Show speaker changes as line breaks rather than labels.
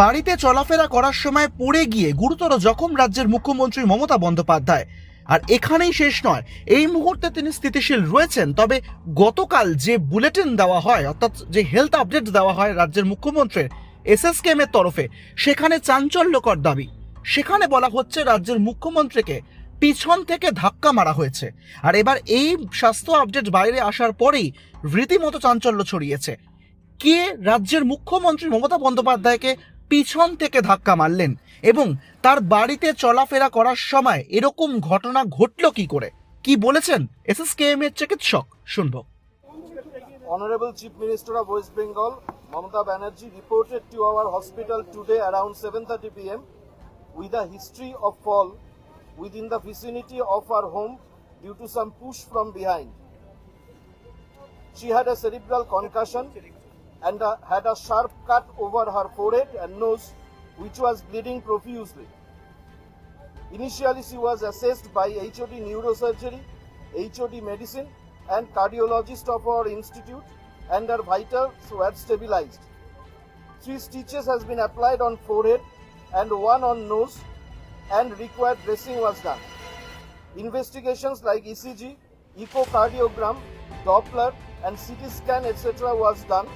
বাড়িতে চলাফেরা করার সময় পড়ে গিয়ে গুরুতর জখম রাজ্যের মুখ্যমন্ত্রী মমতা বন্দ্যোপাধ্যায়। আর এখানেই শেষ নয়, এই মুহূর্তে তিনি স্থিতিশীল রয়েছেন, তবে গতকাল যে বুলেটিন দেওয়া হয়, অর্থাৎ যে হেলথ আপডেট দেওয়া হয় রাজ্যের মুখ্যমন্ত্রীর এসএসকেএম এর তরফে, সেখানে চাঞ্চল্যকর দাবি। সেখানে বলা হচ্ছে রাজ্যের মুখ্যমন্ত্রীকে পিছন থেকে ধাক্কা মারা হয়েছে। আর এবার এই স্বাস্থ্য আপডেট বাইরে আসার পরেই রীতিমতো চাঞ্চল্য ছড়িয়েছে। কে রাজ্যের মুখ্যমন্ত্রী মমতা বন্দ্যোপাধ্যায়কে পিছন থেকে ধাক্কা মারলেন এবং তার বাড়িতে চলাফেরা করার সময় এরকম ঘটনা ঘটলো কি করে? কি বলেছেন এস এস কে এম এর চিকিৎসক? শুনব।
Honourable chief minister of West Bengal Mamata Banerjee reported to our hospital today around seven thirty P M with the history of fall with in the vicinity of her home due to some push from behind she had a cerebral concussion and uh, had a sharp cut over her forehead and nose, which was bleeding profusely. Initially, she was assessed by HOD Neurosurgery, HOD Medicine, and cardiologist of our institute, and her vitals were stabilized. Three stitches has been applied on forehead and one on nose, and required dressing was done. Investigations like ECG, echocardiogram, Doppler, and CT scan, etc., was done.